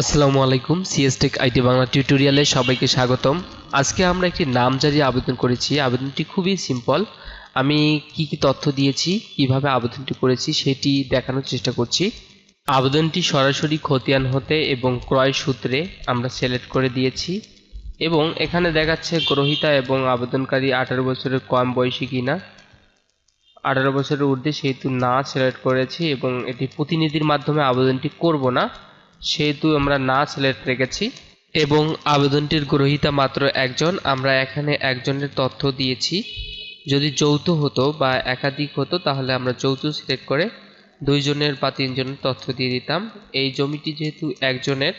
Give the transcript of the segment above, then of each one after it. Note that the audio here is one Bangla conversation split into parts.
আসসালামু আলাইকুম সিএসটেক আইটি বাংলা টিউটোরিয়ালে সবাইকে স্বাগতম। আজকে আমরা একটি নাম নামজারি আবেদন করেছি। আবেদনটি খুবই সিম্পল আমি কি কি তথ্য দিয়েছি, কীভাবে আবেদনটি করেছি সেটি দেখানোর চেষ্টা করছি। আবেদনটি সরাসরি খতিয়ান হতে এবং ক্রয় সূত্রে আমরা সিলেক্ট করে দিয়েছি এবং এখানে দেখাচ্ছে গ্রহিতা এবং আবেদনকারী আঠারো বছরের কম বয়সী কিনা। আঠারো বছরের ঊর্ধ্বে সেহেতু না সিলেক্ট করেছি এবং এটি প্রতিনিধির মাধ্যমে আবেদনটি করব না। সেহেতু আমরা না সিলেক্ট রেখেছি এবং আবেদনটির গ্রহীতা মাত্র একজন, আমরা এখানে একজনের তথ্য দিয়েছি। যদি যৌথ হতো বা একাধিক হতো, তাহলে আমরা যৌথ সিলেক্ট করে দুইজনের বা তিনজনের তথ্য দিয়ে দিতাম। এই জমিটি যেহেতু একজনের,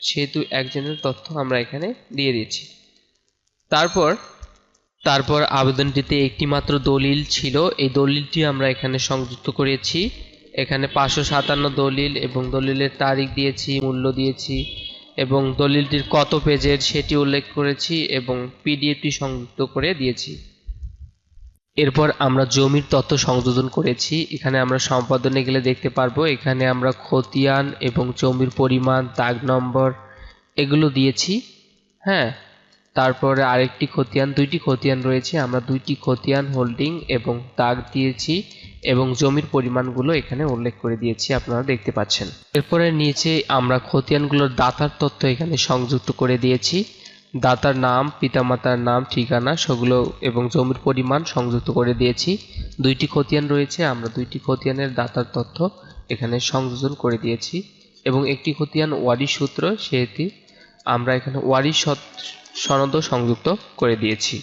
সেহেতু একজনের তথ্য আমরা এখানে দিয়ে দিয়েছি। তারপর তারপর আবেদনটিতে একটি মাত্র দলিল ছিল। এই দলিলটি আমরা এখানে সংযুক্ত করেছি। এখানে পাঁচশো সাতান্ন দলিল এবং দলিলের তারিখ দিয়েছি, মূল্য দিয়েছি এবং দলিলটির কত পেজের সেটি উল্লেখ করেছি এবং পিডিএফটি সংযুক্ত করে দিয়েছি। এরপর আমরা জমির তথ্য সংযোজন করেছি। এখানে আমরা সম্পাদনে গেলে দেখতে পারব, এখানে আমরা খতিয়ান এবং জমির পরিমাণ, দাগ নম্বর এগুলো দিয়েছি। হ্যাঁ তারপরে আরেকটি খতিয়ান, দুইটি খতিয়ান রয়েছে। আমরা দুইটি খতিয়ান, হোল্ডিং এবং দাগ দিয়েছি। এবং জমির পরিমাণগুলো এখানে উল্লেখ করে দিয়েছি, আপনারা দেখতে পাচ্ছেন। এরপরে নিচে আমরা খতিয়ানগুলোর দাতার তথ্য এখানে সংযুক্ত করে দিয়েছি। দাতার নাম, পিতামাতার নাম, ঠিকানা সেগুলো এবং জমির পরিমাণ সংযুক্ত করে দিয়েছি। দুইটি খতিয়ান রয়েছে, আমরা দুইটি খতিয়ানের দাতার তথ্য এখানে সংযোজন করে দিয়েছি এবং একটি খতিয়ান ওয়ারি সূত্র, সেটি আমরা এখানে ওয়ারি সনদও সংযুক্ত করে দিয়েছি।